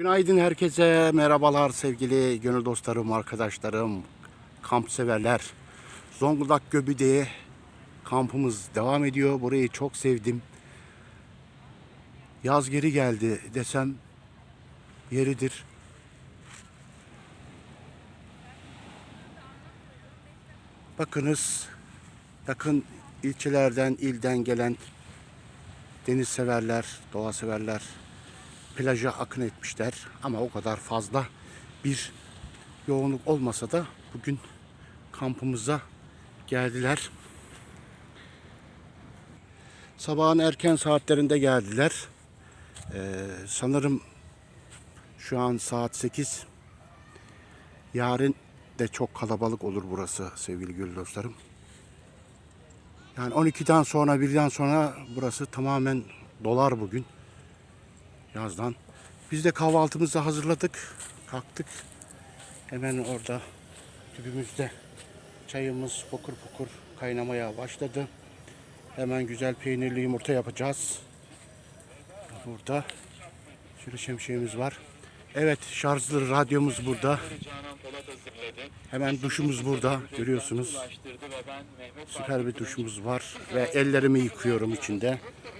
Günaydın herkese, merhabalar sevgili gönül dostlarım, arkadaşlarım, kamp severler. Zonguldak Göbü'de kampımız devam ediyor. Burayı çok sevdim. Yaz geri geldi desem yeridir. Bakınız yakın ilçelerden, ilden gelen deniz severler, doğa severler plaja akın etmişler. Ama o kadar fazla bir yoğunluk olmasa da bugün kampımıza geldiler. Sabahın erken saatlerinde geldiler. Ee, sanırım şu an saat 8. Yarın de çok kalabalık olur burası sevgili gül dostlarım. Yani 12'den sonra 1'den sonra burası tamamen dolar bugün yazdan. Biz de kahvaltımızı hazırladık. Kalktık. Hemen orada tübümüzde çayımız pokur pokur kaynamaya başladı. Hemen güzel peynirli yumurta yapacağız. Burada şöyle şemsiyemiz var. Evet şarjlı radyomuz burada. Hemen duşumuz burada görüyorsunuz. Süper bir duşumuz var ve ellerimi yıkıyorum içinde.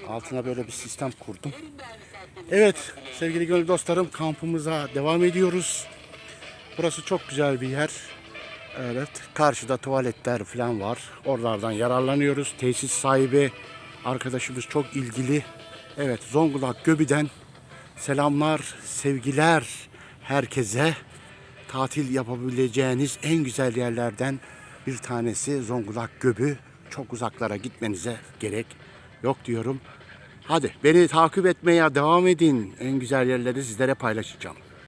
Altına böyle bir sistem kurdum. Evet sevgili gönül dostlarım kampımıza devam ediyoruz. Burası çok güzel bir yer. Evet karşıda tuvaletler falan var. Oralardan yararlanıyoruz. Tesis sahibi arkadaşımız çok ilgili. Evet Zonguldak Göbi'den selamlar, sevgiler herkese. Tatil yapabileceğiniz en güzel yerlerden bir tanesi Zonguldak Göbü. Çok uzaklara gitmenize gerek yok diyorum. Hadi beni takip etmeye devam edin. En güzel yerleri sizlere paylaşacağım.